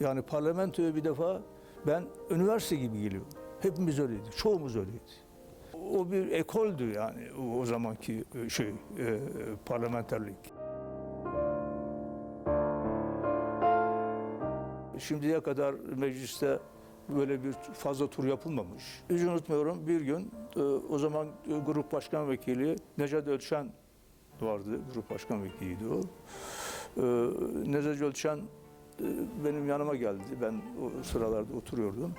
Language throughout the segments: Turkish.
Yani parlamentoya bir defa ben üniversite gibi geliyorum. Hepimiz öyleydik, çoğumuz öyleydi. O bir ekoldü yani o, zamanki e, şey e, parlamenterlik. Şimdiye kadar mecliste böyle bir fazla tur yapılmamış. Hiç unutmuyorum bir gün e, o zaman e, grup başkan vekili Necat Ölçen vardı. Grup başkan vekiliydi o. Necat Ölçen benim yanıma geldi. Ben o sıralarda oturuyordum.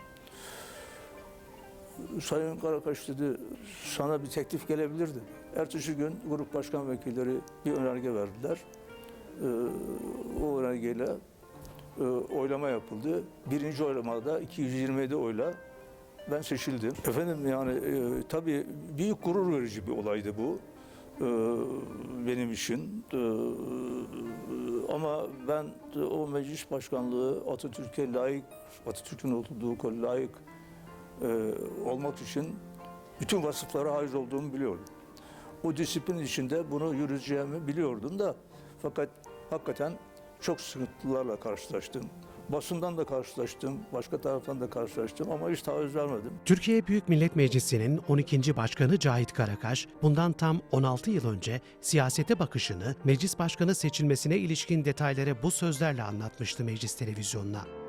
Sayın Karakaş dedi, sana bir teklif gelebilir dedi. Ertesi gün grup başkan vekilleri bir önerge verdiler. E, o önergeyle e, oylama yapıldı. Birinci oylamada 227 oyla ben seçildim. Efendim yani e, tabii büyük gurur verici bir olaydı bu e, benim için. E, ama ben o meclis başkanlığı Atatürk'e layık, Atatürk'ün oturduğu layık e, olmak için bütün vasıflara haiz olduğumu biliyordum. O disiplin içinde bunu yürüteceğimi biliyordum da fakat hakikaten çok sıkıntılarla karşılaştım. Basından da karşılaştım, başka taraftan da karşılaştım ama hiç taviz vermedim. Türkiye Büyük Millet Meclisi'nin 12. Başkanı Cahit Karakaş, bundan tam 16 yıl önce siyasete bakışını, meclis başkanı seçilmesine ilişkin detayları bu sözlerle anlatmıştı meclis televizyonuna.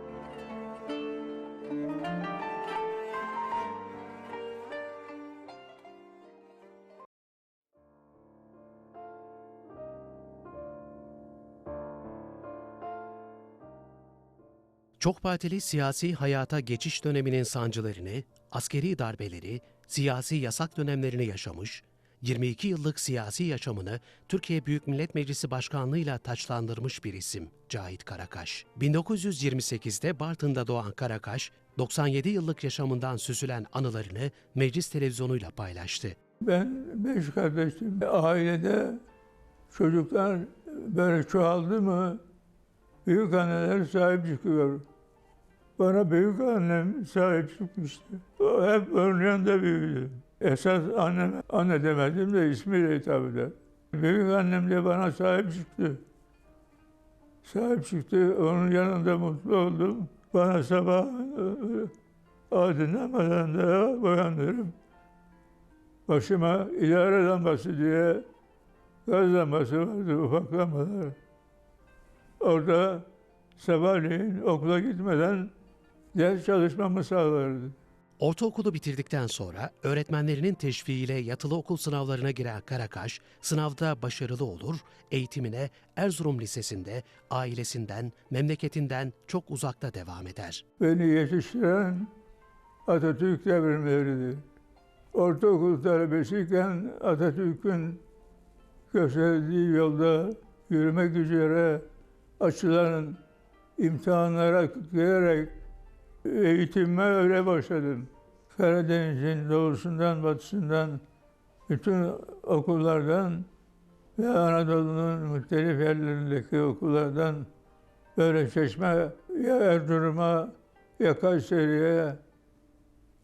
Çok partili siyasi hayata geçiş döneminin sancılarını, askeri darbeleri, siyasi yasak dönemlerini yaşamış, 22 yıllık siyasi yaşamını Türkiye Büyük Millet Meclisi Başkanlığıyla taçlandırmış bir isim Cahit Karakaş. 1928'de Bartın'da doğan Karakaş, 97 yıllık yaşamından süzülen anılarını meclis televizyonuyla paylaştı. Ben beş kardeştim. Ailede çocuklar böyle çoğaldı mı büyük anneler sahip çıkıyor. Bana büyük annem sahip çıkmıştı. O hep onun yanında büyüdü. Esas annem, anne demedim de ismiyle hitap eder. Büyük annem de bana sahip çıktı. Sahip çıktı, onun yanında mutlu oldum. Bana sabah e, aydınlamadan da uyanırım. Başıma idare lambası diye gaz lambası vardı, ufak lambalar. Orada sabahleyin okula gitmeden ders çalışmamı sağlardı. Ortaokulu bitirdikten sonra öğretmenlerinin teşviğiyle yatılı okul sınavlarına giren Karakaş, sınavda başarılı olur, eğitimine Erzurum Lisesi'nde ailesinden, memleketinden çok uzakta devam eder. Beni yetiştiren Atatürk devrimleridir. Ortaokul talebesiyken Atatürk'ün gösterdiği yolda yürümek üzere açılan imtihanlara girerek eğitime öyle başladım. Karadeniz'in doğusundan batısından bütün okullardan ve Anadolu'nun muhtelif yerlerindeki okullardan böyle Çeşme ya Erzurum'a ya Kayseri'ye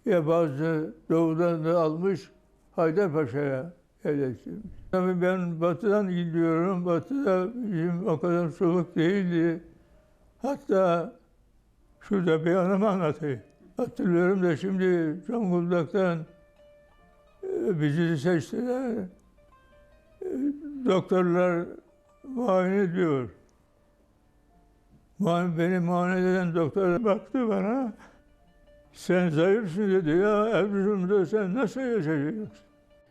ya bazı doğudan da almış Haydarpaşa'ya yerleştirmiş. Tabii ben batıdan gidiyorum. Batıda bizim o kadar soğuk değildi. Hatta şurada bir anımı anlatayım. Hatırlıyorum da şimdi Zonguldak'tan e, bizi seçtiler. E, Doktorlar muayene ediyor. Beni muayene eden doktor baktı bana. Sen zayıfsın dedi ya Erzurum'da sen nasıl yaşayacaksın?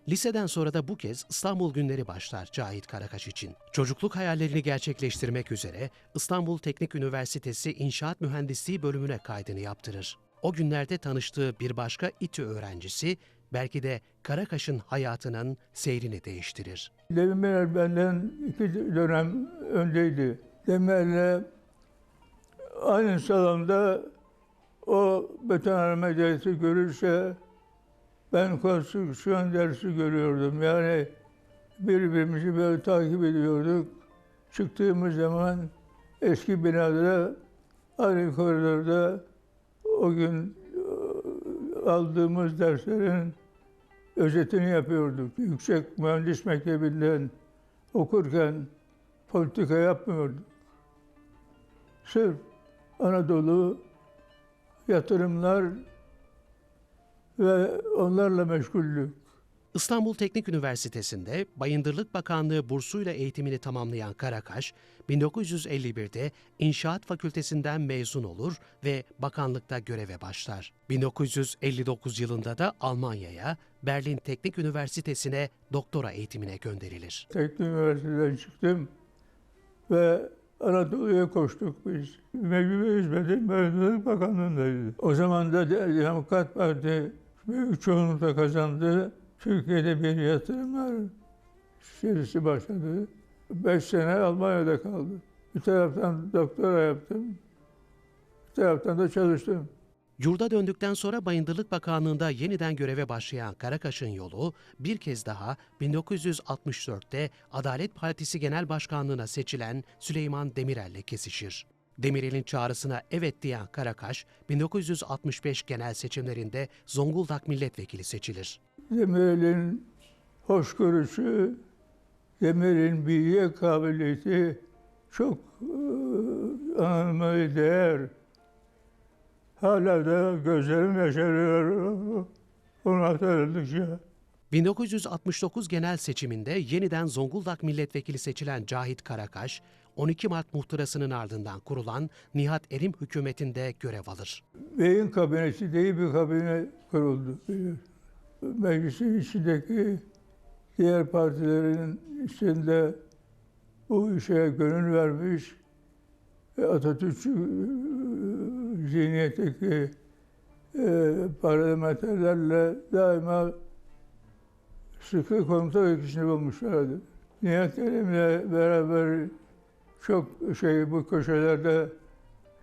Liseden sonra da bu kez İstanbul günleri başlar Cahit Karakaş için. Çocukluk hayallerini gerçekleştirmek üzere İstanbul Teknik Üniversitesi İnşaat Mühendisliği bölümüne kaydını yaptırır. O günlerde tanıştığı bir başka İTÜ öğrencisi belki de Karakaş'ın hayatının seyrini değiştirir. Demirel benden iki dönem öndeydi. Demirel'le aynı salonda o betonarme dersi görürse ben konstrüksiyon dersi görüyordum. Yani birbirimizi böyle takip ediyorduk. Çıktığımız zaman eski binada aynı koridorda o gün e, aldığımız derslerin özetini yapıyorduk. Yüksek Mühendis Mektebi'nden okurken politika yapmıyorduk. Sırf Anadolu yatırımlar ve onlarla meşgullük. İstanbul Teknik Üniversitesi'nde Bayındırlık Bakanlığı bursuyla eğitimini tamamlayan Karakaş, 1951'de İnşaat Fakültesinden mezun olur ve bakanlıkta göreve başlar. 1959 yılında da Almanya'ya, Berlin Teknik Üniversitesi'ne doktora eğitimine gönderilir. Teknik Üniversiteden çıktım ve Anadolu'ya koştuk biz. Mecburi hizmetin Bayındırlık Bakanlığı'ndaydı. O zaman da De- Demokrat Parti büyük çoğunlukla kazandı. Türkiye'de bir yatırımlar serisi başladı. Beş sene Almanya'da kaldı. Bir taraftan doktora yaptım, bir taraftan da çalıştım. Yurda döndükten sonra Bayındırlık Bakanlığı'nda yeniden göreve başlayan Karakaş'ın yolu bir kez daha 1964'te Adalet Partisi Genel Başkanlığı'na seçilen Süleyman Demirel'le kesişir. Demirel'in çağrısına evet diyen Karakaş, 1965 genel seçimlerinde Zonguldak milletvekili seçilir. Demirel'in hoşgörüsü, Demirel'in bilgiye kabiliyeti çok e, anılmaya değer. Hala da gözlerim yaşarıyor onu hatırladıkça. 1969 genel seçiminde yeniden Zonguldak milletvekili seçilen Cahit Karakaş, 12 Mart muhtırasının ardından kurulan Nihat Erim hükümetinde görev alır. Beyin kabinesi diye bir kabine kuruldu. Meclisin içindeki diğer partilerin içinde bu işe gönül vermiş ve Atatürk e, zihniyetteki e, parlamenterlerle daima sıkı komuta ilişkisini bulmuşlardı. Nihat Erim'le beraber çok şey bu köşelerde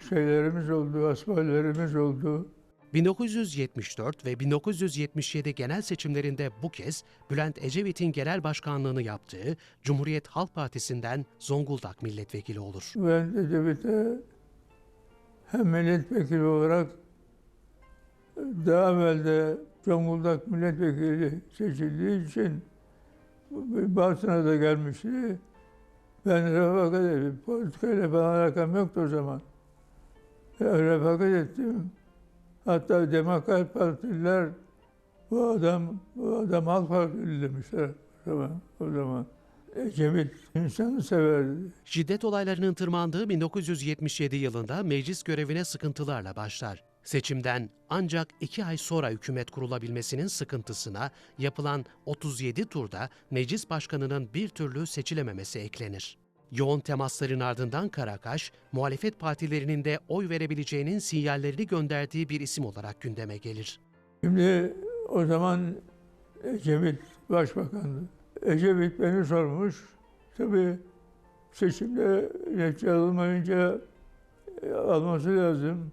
şeylerimiz oldu, asballerimiz oldu. 1974 ve 1977 genel seçimlerinde bu kez Bülent Ecevit'in genel başkanlığını yaptığı Cumhuriyet Halk Partisi'nden Zonguldak milletvekili olur. Ben Ecevit'e hem milletvekili olarak daha evvel de Zonguldak milletvekili seçildiği için Bartın'a da gelmişti. Ben refakat ettim. Politikayla falan alakam yoktu o zaman. Refakat ettim. Hatta Demokrat Partililer bu adam, bu adam Halk Partili demişler o zaman. O zaman. Ecevit insanı severdi. Şiddet olaylarının tırmandığı 1977 yılında meclis görevine sıkıntılarla başlar. Seçimden ancak iki ay sonra hükümet kurulabilmesinin sıkıntısına yapılan 37 turda meclis başkanının bir türlü seçilememesi eklenir. Yoğun temasların ardından Karakaş, muhalefet partilerinin de oy verebileceğinin sinyallerini gönderdiği bir isim olarak gündeme gelir. Şimdi o zaman Ecevit başbakandı. Ecevit beni sormuş. Tabii seçimde netice alınmayınca e, alması lazım.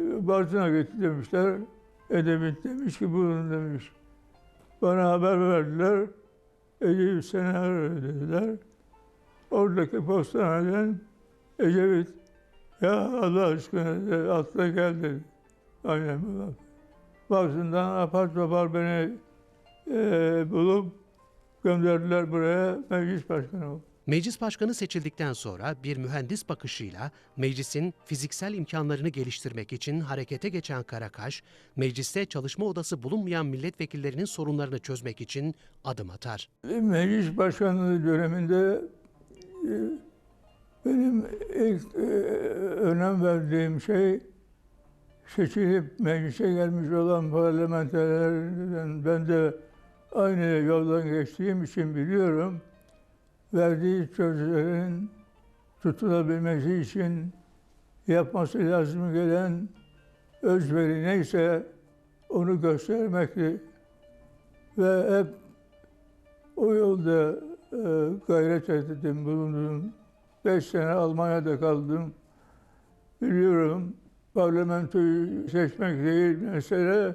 E, Bartın'a gitti demişler. Edebit demiş ki buyurun demiş. Bana haber verdiler. Ecevit seni arıyor dediler. Oradaki postaneden Ecevit ya Allah aşkına atla gel dedi. Aynen böyle. Baksından apar topar beni eee, bulup gönderdiler buraya meclis başkanı oldum. Meclis başkanı seçildikten sonra bir mühendis bakışıyla meclisin fiziksel imkanlarını geliştirmek için harekete geçen Karakaş, mecliste çalışma odası bulunmayan milletvekillerinin sorunlarını çözmek için adım atar. Meclis başkanlığı döneminde e, benim ilk e, önem verdiğim şey seçilip meclise gelmiş olan parlamenterlerden ben de aynı yoldan geçtiğim için biliyorum. Verdiği sözlerin tutulabilmesi için yapması lazım gelen özveri neyse onu göstermekti. Ve hep o yolda e, gayret ettim, bulundum. Beş sene Almanya'da kaldım. Biliyorum parlamentoyu seçmek değil mesele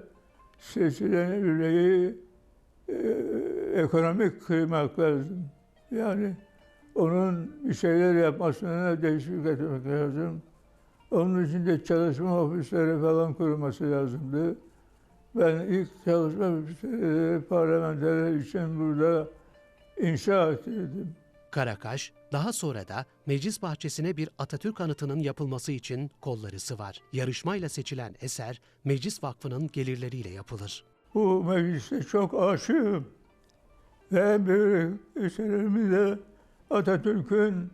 seçilen üyeyi e, ekonomik kıymak lazım. Yani onun bir şeyler yapmasına teşvik etmek lazım. Onun için de çalışma ofisleri falan kurulması lazımdı. Ben ilk çalışma ofisleri parlamenterler için burada inşa ettirdim. Karakaş, daha sonra da meclis bahçesine bir Atatürk anıtının yapılması için kolları sıvar. Yarışmayla seçilen eser, Meclis Vakfı'nın gelirleriyle yapılır. Bu mecliste çok aşığım. Ve büyük eserimiz de Atatürk'ün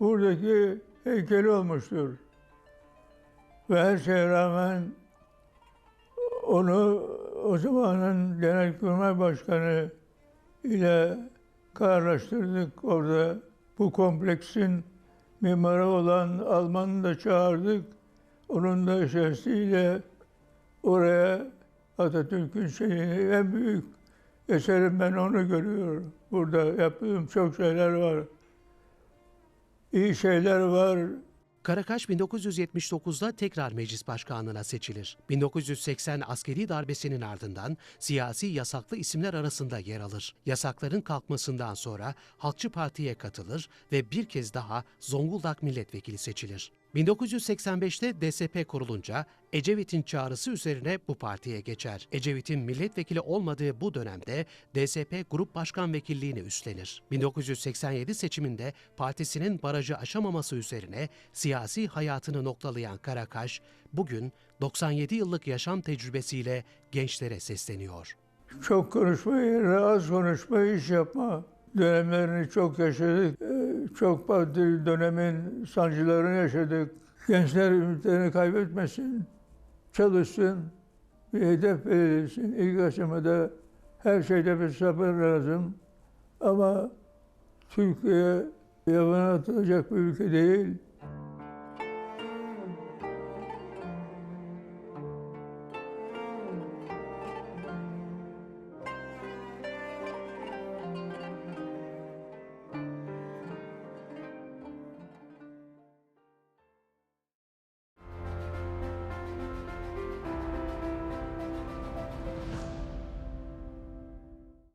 buradaki heykeli olmuştur. Ve her şeye rağmen onu o zamanın Genelkurmay Başkanı ile kararlaştırdık orada. Bu kompleksin mimarı olan Alman'ı da çağırdık. Onun da şahsiyle oraya Atatürk'ün şeyini en büyük eserim ben onu görüyorum. Burada yaptığım çok şeyler var. İyi şeyler var. Karakaş 1979'da tekrar meclis başkanlığına seçilir. 1980 askeri darbesinin ardından siyasi yasaklı isimler arasında yer alır. Yasakların kalkmasından sonra Halkçı Parti'ye katılır ve bir kez daha Zonguldak milletvekili seçilir. 1985'te DSP kurulunca Ecevit'in çağrısı üzerine bu partiye geçer. Ecevit'in milletvekili olmadığı bu dönemde DSP Grup Başkan Vekilliğini üstlenir. 1987 seçiminde partisinin barajı aşamaması üzerine siyasi hayatını noktalayan Karakaş, bugün 97 yıllık yaşam tecrübesiyle gençlere sesleniyor. Çok konuşmayı, az konuşmayı iş yapma dönemlerini çok yaşadık. Ee, Çok partili dönemin sancılarını yaşadık. Gençler ümitlerini kaybetmesin, çalışsın, bir hedef belirlesin. İlk aşamada her şeyde bir sabır lazım. Ama Türkiye yabana atılacak bir ülke değil.